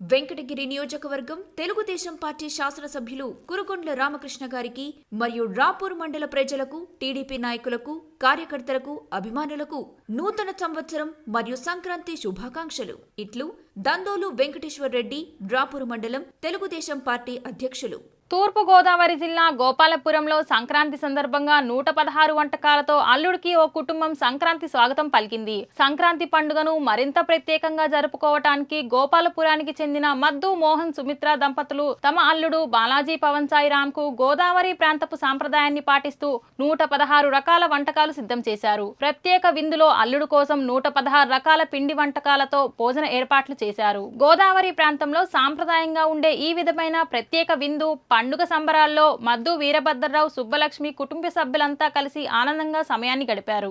వెంకటగిరి నియోజకవర్గం తెలుగుదేశం పార్టీ శాసనసభ్యులు కురుగొండ్ల రామకృష్ణ గారికి మరియు రాపూర్ మండల ప్రజలకు టీడీపీ నాయకులకు కార్యకర్తలకు అభిమానులకు నూతన సంవత్సరం మరియు సంక్రాంతి శుభాకాంక్షలు. ఇట్లు దందోలు వెంకటేశ్వర్ రెడ్డి రాపూర్ మండలం తెలుగుదేశం పార్టీ అధ్యక్షులు. తూర్పుగోదావరి జిల్లా గోపాలపురంలో సంక్రాంతి సందర్భంగా నూట పదహారు వంటకాలతో అల్లుడికి ఓ కుటుంబం సంక్రాంతి స్వాగతం పలికింది. సంక్రాంతి పండుగను మరింత ప్రత్యేకంగా జరుపుకోవటానికి గోపాలపురానికి చెందిన మద్దు మోహన్ సుమిత్ర దంపతులు తమ అల్లుడు బాలాజీ పవన్ సాయి రామ్కు గోదావరి ప్రాంతపు సాంప్రదాయాన్ని పాటిస్తూ నూట పదహారు రకాల వంటకాలు సిద్ధం చేశారు. ప్రత్యేక విందులో అల్లుడు కోసం నూట పదహారు రకాల పిండి వంటకాలతో భోజన ఏర్పాట్లు చేశారు. గోదావరి ప్రాంతంలో సాంప్రదాయంగా ఉండే ఈ విధమైన ప్రత్యేక విందు పండుగ సంబరాల్లో మద్దు వీరభద్రరావు సుబ్బలక్ష్మి కుటుంబ సభ్యులంతా కలిసి ఆనందంగా సమయాన్ని గడిపారు.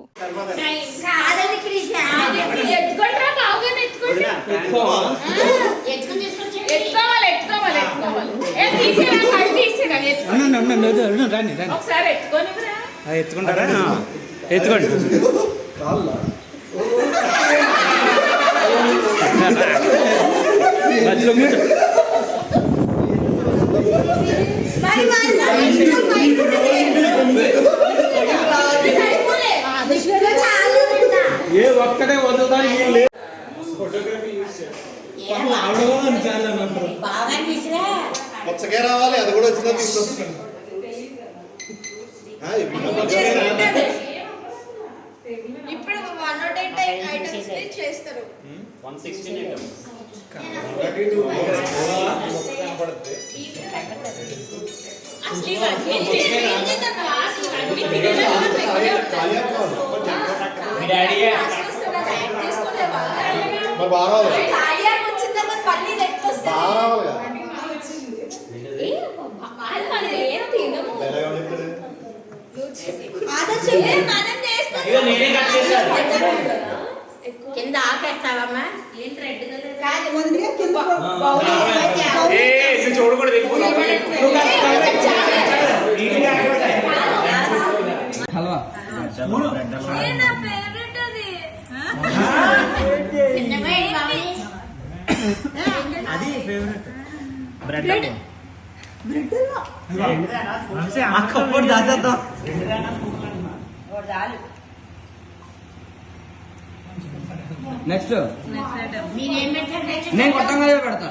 ఎత్తుకుంటారా ఎత్తుకోండి. మధ్యలో మీరు ఏ ఒక్కటే వదులుతాను ఏం లేదు. బాగా తీసిరా. రావాలి అది కూడా వచ్చిందా తీసుకొస్తాను ఇప్పుడు వన్ నాట్ ఎయిట్ ఐటమ్స్. చేస్తారు ఏం చేద్దాం? రా? అసలు ఇవన్నీ తినేలా ఖాళీ కావాలి యాడ్ చేసుకోలేవా? మరి బాగా రావాలి తాయాకు వచ్చిన తర్వాత మళ్ళీ నెట్టొస్తుంది. బాగా రావాలి కదా ఏ, అది మనం ఏం తినము. ఎలాగో చెప్తారు ఆదర్శం ఏ, మనం చేస్తాం. కింద ఆకేస్తావమ్మా. హల్వా అది. ఫేవరెట్ బ్రెడ్ ఆ కప్పుడు దాచేద్దాం. నెక్స్ట్? నేను కొట్టంగా పెడతా.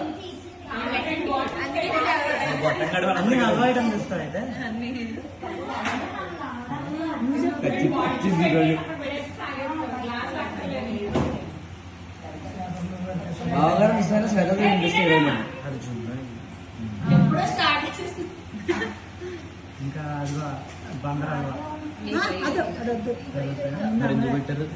పెట్టండి. అన్ని. ఐటమ్ తెస్తారైతే బావగారు ఇస్తారా ఇంట్రెస్ట్ ఇవ్వండి ఇంకా బందర్ ఎందుకు పెట్టారు?